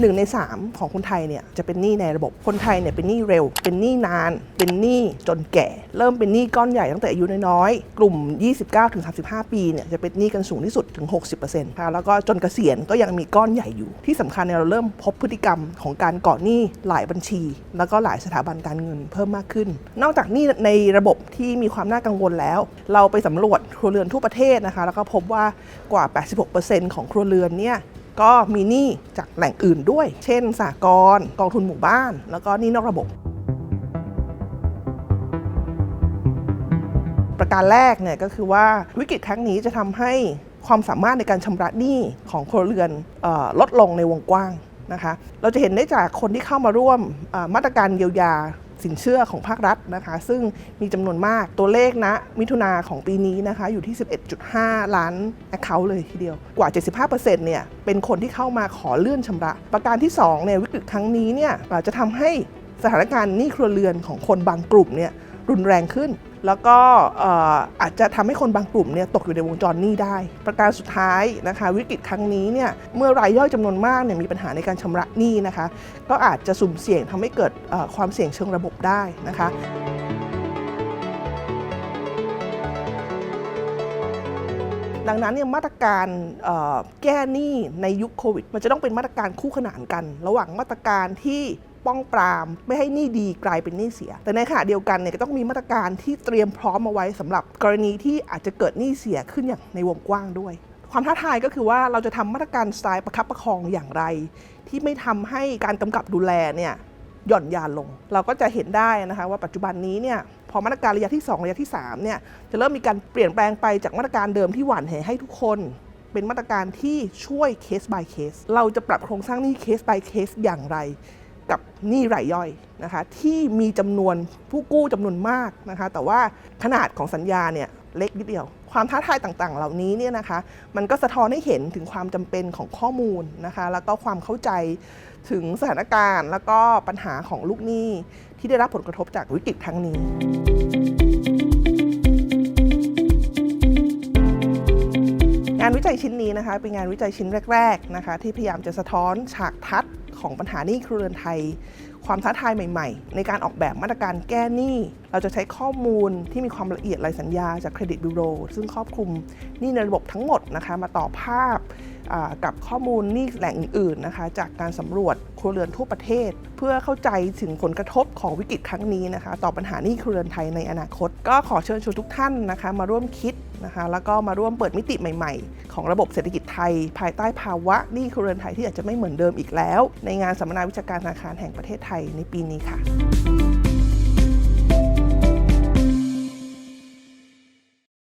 หนึ่งในสามของคนไทยเนี่ยจะเป็นหนี้ในระบบคนไทยเนี่ยเป็นหนี้เร็ว เป็นหนี้นาน เป็นหนี้จนแก่ เริ่มเป็นหนี้ก้อนใหญ่ตั้งแต่อายุน้อยๆกลุ่ม 29-35 ปีเนี่ยจะเป็นหนี้กันสูงที่สุดถึง 60%ค่ะแล้วก็จนเกษียณก็ยังมีก้อนใหญ่อยู่ ที่สำคัญเนี่ยเราเริ่มพบพฤติกรรมของการก่อหนี้หลายบัญชี แล้วก็หลายสถาบันการเงินเพิ่มมากขึ้น นอกจากหนี้ในระบบที่มีความน่ากังวลแล้ว เราไปสำรวจครัวเรือนทั่วประเทศนะคะ แล้วก็พบว่ากว่า 86%ของครัวเรือนเนี่ย ก็มีหนี้จากแหล่งอื่นด้วย เช่นสหกรกองทุนหมู่บ้าน แล้วก็หนี้นอกระบบ ประการแรกเนี่ยก็คือว่าวิกฤตครั้งนี้จะทำให้ความสามารถในการชำระหนี้ของครัวเรือนออลดลงในวงกว้างนะคะ เราจะเห็นได้จากคนที่เข้ามาร่วมมาตรการเยียวยา สินเชื่อของภาครัฐนะคะ ซึ่งมีจำนวนมากตัวเลขนะมิถุนาของปีนี้นะคะอยู่ที่ 11.5 ล้าน Account เลยทีเดียวกว่า 75%เนี่ยเป็นคนที่เข้ามาขอเลื่อนชำระ ประการที่2เนี่ยวิกฤตครั้งนี้เนี่ยจะทำให้สถานการณ์หนี้ครัวเรือนของคนบางกลุ่มเนี่ยรุนแรงขึ้น แล้วก็อาจจะทำให้คนบางกลุ่มเนี่ยตกอยู่ในวงจรหนี้ได้ ประการสุดท้ายนะคะวิกฤตครั้งนี้เนี่ยเมื่อรายย่อยจำนวนมากเนี่ยมีปัญหาในการชำระหนี้นะคะ ก็อาจจะสุ่มเสี่ยงทำให้เกิดความเสี่ยงเชิงระบบได้นะคะดังนั้นเนี่ยมาตรการแก้หนี้ในยุคโควิด มันจะต้องเป็นมาตรการคู่ขนานกัน ระหว่างมาตรการที่ ป้องปราม ไม่ให้หนี้ดีกลายเป็นหนี้เสีย แต่ในขณะเดียวกันเนี่ยก็ต้องมีมาตรการที่เตรียมพร้อมมาไว้สำหรับกรณีที่อาจจะเกิดหนี้เสียขึ้นอย่างในวงกว้างด้วย ความท้าทายก็คือว่าเราจะทำมาตรการสไตล์ประคับประคองอย่างไร ที่ไม่ทำให้การกำกับดูแลเนี่ยหย่อนยานลง เราก็จะเห็นได้นะคะว่าปัจจุบันนี้เนี่ยพอมาตรการระยะที่ 2 ระยะที่3เนี่ยจะเริ่มมีการเปลี่ยนแปลงไปจากมาตรการเดิมที่หวั่นเหให้ทุกคนเป็นมาตรการที่ช่วยเคส by เคส เราจะปรับโครงสร้างนี้เคส by เคสอย่างไร กับหนี้รายย่อยนะคะที่มีจำนวนผู้กู้จำนวนมากนะคะแต่ว่าขนาดของสัญญาเนี่ยเล็กนิดเดียว ความท้าทายต่างๆ เหล่านี้เนี่ยนะคะมันก็สะท้อนให้เห็นถึงความจำเป็นของข้อมูลนะคะแล้วก็ความเข้าใจถึงสถานการณ์ แล้วก็ปัญหาของลูกหนี้ที่ได้รับผลกระทบจากวิกฤตครั้งนี้งานวิจัยชิ้นนี้นะคะเป็นงานวิจัยชิ้นแรกๆนะคะที่พยายามจะสะท้อนฉากทัศน์ ของปัญหานี้ครัวเรือนไทย ความท้าทายใหม่ ๆ ในการออกแบบมาตรการแก้หนี้ เราจะใช้ข้อมูลที่มีความละเอียดรายสัญญาจากเครดิตบิโรซึ่งครอบคลุมหนี้ในระบบทั้งหมดนะคะมาต่อภาพกับข้อมูลหนี้แหล่งอื่นๆนะคะจากการสำรวจครัวเรือนทั่วประเทศ เพื่อเข้าใจถึงผลกระทบของวิกฤตครั้งนี้นะคะ ต่อปัญหานี้ครัวเรือนไทยในอนาคต ก็ขอเชิญชวนทุกท่านนะคะ มาร่วมคิด นะคะแล้วก็มาร่วมเปิดมิติใหม่ ๆ ของระบบเศรษฐกิจไทย ภายใต้ภาวะหนี้ครัวเรือนไทยที่อาจจะไม่เหมือนเดิมอีกแล้ว ในงานสัมมนาวิชาการธนาคารแห่งประเทศไทยในปีนี้ค่ะ